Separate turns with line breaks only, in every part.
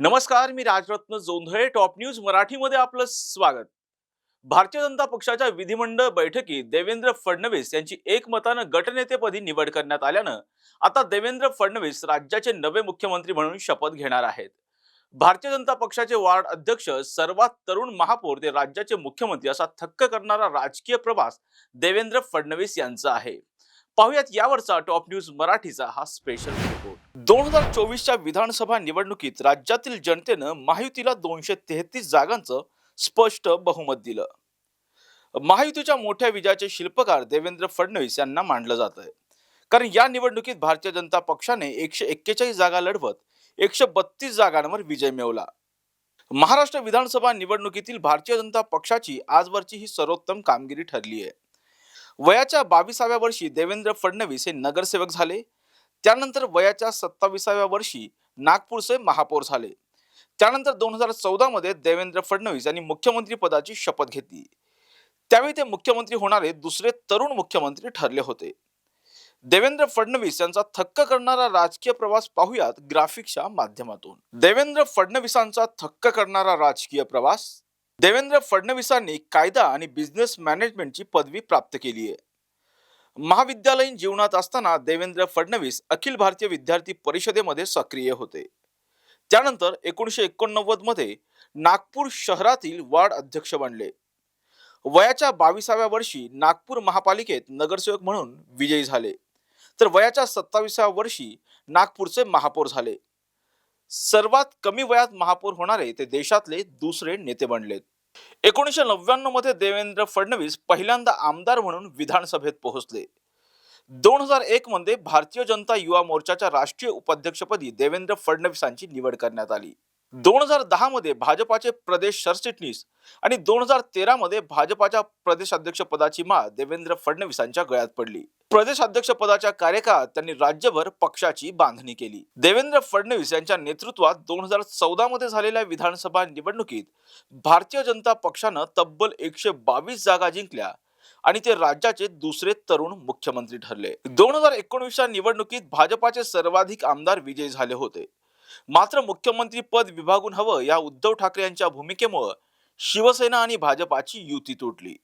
नमस्कार मी Rajratna Jondhale top news मराठीमध्ये आपलं स्वागत. भारतीय जनता पक्षाच्या विधिमंडळ बैठकीत देवेंद्र फडणवीस यांची एकमतानं गटनेतेपदी निवड करण्यात आल्यानं आता देवेंद्र फडणवीस राज्याचे नवे मुख्यमंत्री म्हणून शपथ घेणार आहेत. भारतीय जनता पक्षाचे वार्ड अध्यक्ष सर्वात तरुण महापौर ते राज्याचे मुख्यमंत्री असा थक्क करणारा राजकीय प्रवास देवेंद्र फडणवीस यांचा आहे. पाहुयात यावरचा टॉप न्यूज मराठीचा हा स्पेशल रिपोर्ट दोन हजार चोवीसच्या विधानसभा निवडणुकीत राज्यातील जनतेनं महायुतीला दोनशे तेहतीस जागांचं स्पष्ट बहुमत दिलं. महायुतीच्या मोठ्या विजयाचे शिल्पकार देवेंद्र फडणवीस यांना मानलं जात आहे कारण या निवडणुकीत भारतीय जनता पक्षाने एकशे एक्केचाळीस जागा लढवत एकशे बत्तीस जागांवर विजय मिळवला. महाराष्ट्र विधानसभा निवडणुकीतील भारतीय जनता पक्षाची आजवरची ही सर्वोत्तम कामगिरी ठरली आहे वयाच्या बावीसाव्या वर्षी देवेंद्र फडणवीस हे नगरसेवक झाले. त्यानंतर वयाच्या सत्ताविसाव्या वर्षी नागपूरचे महापौर झाले. त्यानंतर दोन हजार चौदा मध्ये देवेंद्र फडणवीस यांनी मुख्यमंत्री पदाची शपथ घेतली. त्यावेळी ते मुख्यमंत्री होणारे दुसरे तरुण मुख्यमंत्री ठरले होते. देवेंद्र फडणवीस यांचा थक्क करणारा राजकीय प्रवास पाहूयात ग्राफिक्सच्या माध्यमातून. देवेंद्र फडणवीसांचा थक्क करणारा राजकीय प्रवास देवेंद्र फडणवीसांनी कायदा आणि बिझनेस मॅनेजमेंटची पदवी प्राप्त केली आहे. महाविद्यालयीन जीवनात असताना देवेंद्र फडणवीस अखिल भारतीय विद्यार्थी परिषदेमध्ये सक्रिय होते. त्यानंतर एकोणीसशे एकोणनव्वदमध्ये नागपूर शहरातील वार्ड अध्यक्ष बनले. वयाच्या बावीसाव्या वर्षी नागपूर महापालिकेत नगरसेवक म्हणून विजयी झाले. तर वयाच्या सत्तावीसाव्या वर्षी नागपूरचे महापौर झाले. सर्वात कमी वयात महापौर होणारे ते देशातले दुसरे नेते बनलेत एकोणीसशे नव्याण्णवमध्ये देवेंद्र फडणवीस पहिल्यांदा आमदार म्हणून विधानसभेत पोहोचले. दोन हजार एक मध्ये भारतीय जनता युवा मोर्चाच्या राष्ट्रीय उपाध्यक्षपदी देवेंद्र फडणवीसांची निवड करण्यात आली. दोन हजार दहा मध्ये भाजपाचे प्रदेश सरचिटणीस आणि दोन हजार तेरा मध्ये भाजपाच्या प्रदेशाध्यक्ष पदाची माळ देवेंद्र फडणवीसांच्या गळ्यात पडली. प्रदेशाध्यक्ष पदाच्या कार्यकाळात त्यांनी राज्यभर पक्षाची बांधणी केली. देवेंद्र फडणवीस यांच्या नेतृत्वात दोन हजार चौदा मध्ये झालेल्या विधानसभा निवडणुकीत भारतीय जनता पक्षानं तब्बल एकशे बावीस जागा जिंकल्या आणि ते राज्याचे दुसरे तरुण मुख्यमंत्री ठरले. दोन हजार एकोणवीसच्या निवडणुकीत भाजपाचे सर्वाधिक आमदार विजयी झाले होते. मात्र मुख्यमंत्री पद विभागून हवं या उद्धव ठाकरे यांच्या भूमिकेमुळं शिवसेना आणि भाजपाची युती तुटली.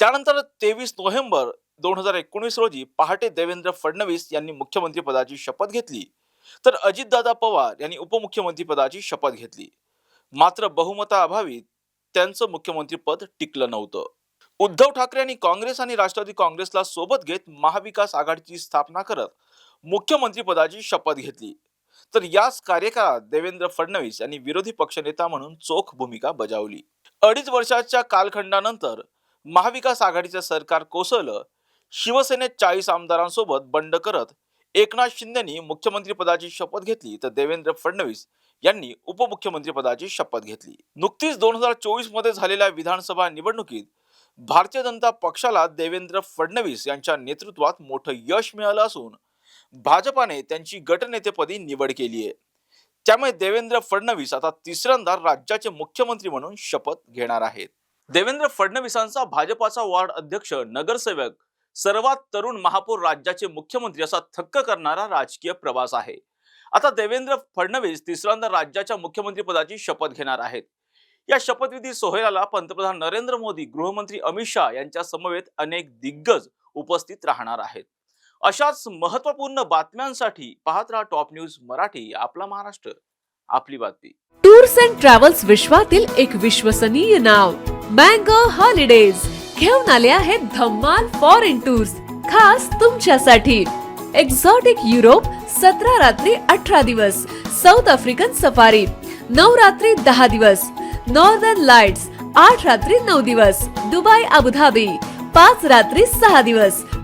त्यानंतर तेवीस नोव्हेंबर दोन हजार एकोणीस रोजी पहाटे देवेंद्र फडणवीस यांनी मुख्यमंत्री पदाची शपथ घेतली. तर अजितदादा पवार यांनी उपमुख्यमंत्री पदाची शपथ घेतली. मात्र बहुमताअभावी त्यांचं मुख्यमंत्री पद टिकलं नव्हतं. उद्धव ठाकरे यांनी काँग्रेस आणि राष्ट्रवादी काँग्रेसला सोबत घेत महाविकास आघाडीची स्थापना करत मुख्यमंत्री पदाची शपथ घेतली. तर याच कार्यकाळात देवेंद्र फडणवीस यांनी विरोधी पक्षनेता म्हणून चोख भूमिका बजावली. अडीच वर्षाच्या कालखंडानंतर महाविकास आघाडीचं सरकार कोसळलं. शिवसेनेत चाळीस आमदारांसोबत बंड करत एकनाथ शिंदेनी मुख्यमंत्रीपदाची शपथ घेतली तर देवेंद्र फडणवीस यांनी उपमुख्यमंत्रीपदाची शपथ घेतली. नुकतीच दोन हजार चोवीसमध्ये झालेल्या विधानसभा निवडणुकीत भारतीय जनता पक्षाला देवेंद्र फडणवीस यांच्या नेतृत्वात मोठं यश मिळालं असून भाजपाने त्यांची गटनेतेपदी निवड केली आहे. त्यामुळे देवेंद्र फडणवीस आता तिसऱ्यांदा राज्याचे मुख्यमंत्री म्हणून शपथ घेणार आहेत. देवेंद्र फडणवीसांचा भाजपाचा वार्ड अध्यक्ष नगरसेवक सर्वात तरुण महापौर राज्याचे मुख्यमंत्री असा थक्क करणारा राजकीय प्रवास आहे. आता देवेंद्र फडणवीस तिसऱ्यांदा राज्याच्या मुख्यमंत्रीपदाची शपथ घेणार आहेत. या शपथविधी सोहळ्याला पंतप्रधान नरेंद्र मोदी गृहमंत्री अमित शहा यांच्या समवेत अनेक दिग्गज उपस्थित राहणार आहेत. अशाच महत्त्वपूर्ण बातम्यांसाठी पाहत राहा टॉप न्यूज मराठी आपला महाराष्ट्र. आपली बातमी.
टूर्स अँड ट्रॅव्हल्स विश्वातील एक विश्वसनीय नाव मँगो हॉलिडेज. घेऊन आले आहेत धम्माल फॉरेन टूर्स खास तुमच्यासाठी. एक्झॉटिक युरोप सतरा रात्री अठरा दिवस. साऊथ आफ्रिकन सफारी नऊ रात्री दहा दिवस. नॉर्दर्न लाइट्स आठ रात्री नऊ दिवस. दुबई अबुधाबी पाच रात्री सहा दिवस.